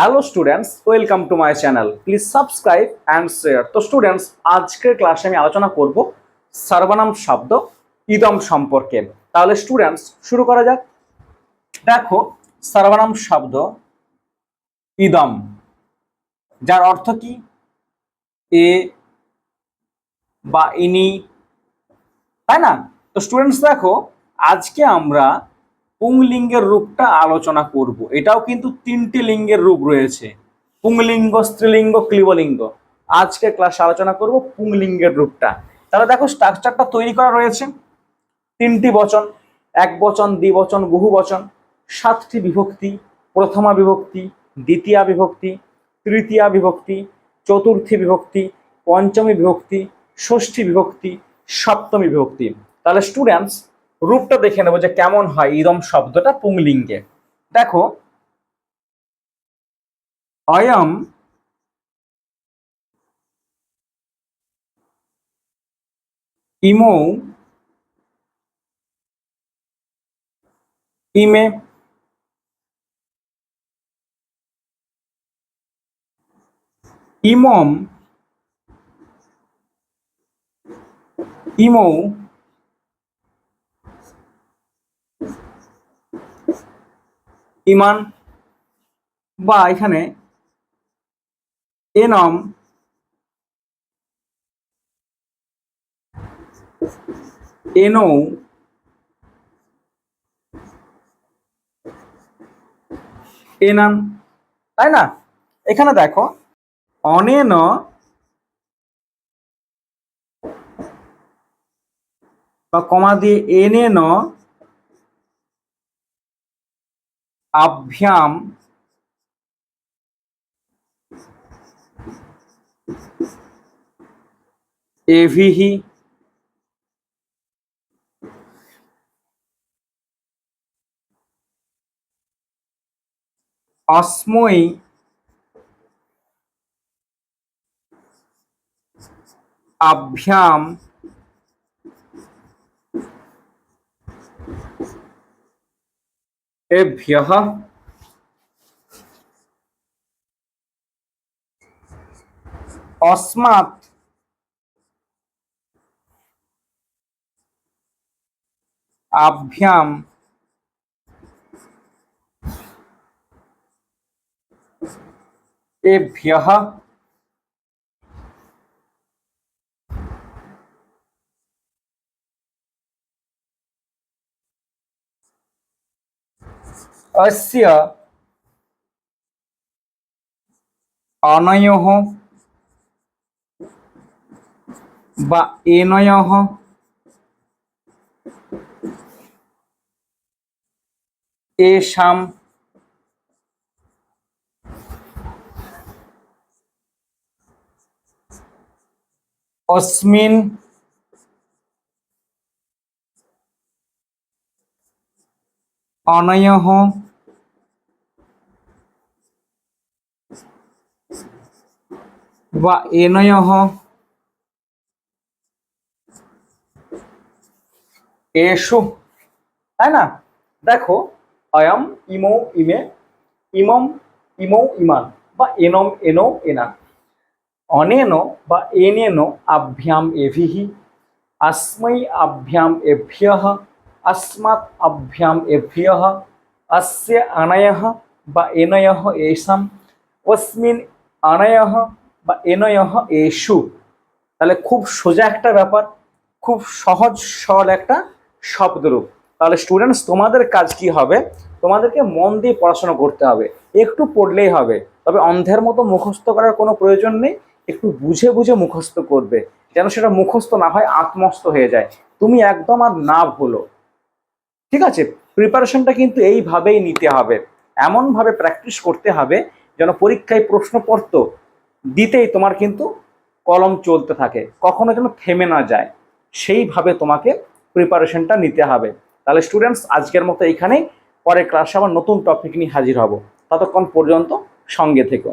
Hello students welcome to my channel please subscribe and share তো students আজকের ক্লাসে আমি আলোচনা করব সর্বনাম শব্দ, ইদম সম্পর্কে। তাহলে স্টুডেন্টস শুরু করা যাক। দেখো, সর্বনাম শব্দ, ইদম। যার অর্থ কি? এ বা ইনি। তাই না? তো স্টুডেন্টস দেখো, আজকে আমরা পুংলিঙ্গের রূপটা আলোচনা করব। এটাও কিন্তু তিনটি লিঙ্গের রূপ রয়েছে। পুংলিঙ্গ, স্ত্রীলিঙ্গ, ক্লিবলিঙ্গ। আজকে ক্লাসে আলোচনা করব পুংলিঙ্গের রূপটা। তাহলে দেখো স্ট্রাকচারটা তৈরি করা রয়েছে। তিনটি বচন, এক বচন দ্বিবচন বহু বচন, সাতটি বিভক্তি, প্রথমা বিভক্তি, দ্বিতীয়া বিভক্তি, তৃতীয়া বিভক্তি, চতুর্থী বিভক্তি, পঞ্চমী বিভক্তি, ষষ্ঠী বিভক্তি, সপ্তমী বিভক্তি। তাহলে স্টুডেন্টস রূপটা দেখে নেব যে কেমন হয় ইদম শব্দটা পুংলিঙ্গে। দেখো অয়ম ইমৌ ইমে। ইমম ইমৌ ইমান বা এখানে এনম এনৌ এনান তাই না? এখানে দেখো অনেন বা কমা দিয়ে এনেন আভ্যাম এভিহি অস্মৈ আভ্যাম एभ्यः। अस्मात् आभ्याम् एभ्यः। अस्य अनयोः বা এনয়ः এষাম अस्मिन् অনয়ঃ বা এনয়ঃ এসু তাই না দেখো অয়ম ইমৌ ইমে ইমম ইমৌ ইমান বা এনম এনো এনা অনেন বা এনেন আভ্যাম এভিহি अस्मै আভ্যাম এভ্যः আসমাত আভ্যাম এভ্যহ আস্য আনায়হ বা এনয়হ এসাম অস্মিন আনায়হ বা এনয়হ এসু তাহলে খুব সোজা একটা ব্যাপার, খুব সহজ, সরল একটা শব্দরূপ। তাহলে স্টুডেন্টস তোমাদের কাজ কি হবে? তোমাদেরকে মন দিয়ে পড়াশোনা করতে হবে। একটু পড়লেই হবে। তবে অন্ধের মতো মুখস্থ করার কোনো প্রয়োজন নেই। একটু বুঝে বুঝে মুখস্থ করবে। যেন সেটা মুখস্থ না হয়, আত্মস্থ হয়ে যায়। তুমি একদম আর না ভুলো। ঠিক আছে? প্রিপারেশনটা কিন্তু এইভাবেই নিতে হবে। এমনভাবে প্র্যাকটিস করতে হবে যেন পরীক্ষায় প্রশ্নপত্র দিতেই তোমার কিন্তু কলম চলতে থাকে। কখনো যেন থেমে না যায়। সেইভাবে তোমাকে প্রিপারেশনটা নিতে হবে। তাহলে স্টুডেন্টস আজকের মতো এইখানেই। পরে ক্লাসে আবার নতুন টপিক নিয়ে হাজির হব। ততক্ষণ পর্যন্ত সঙ্গে থেকো।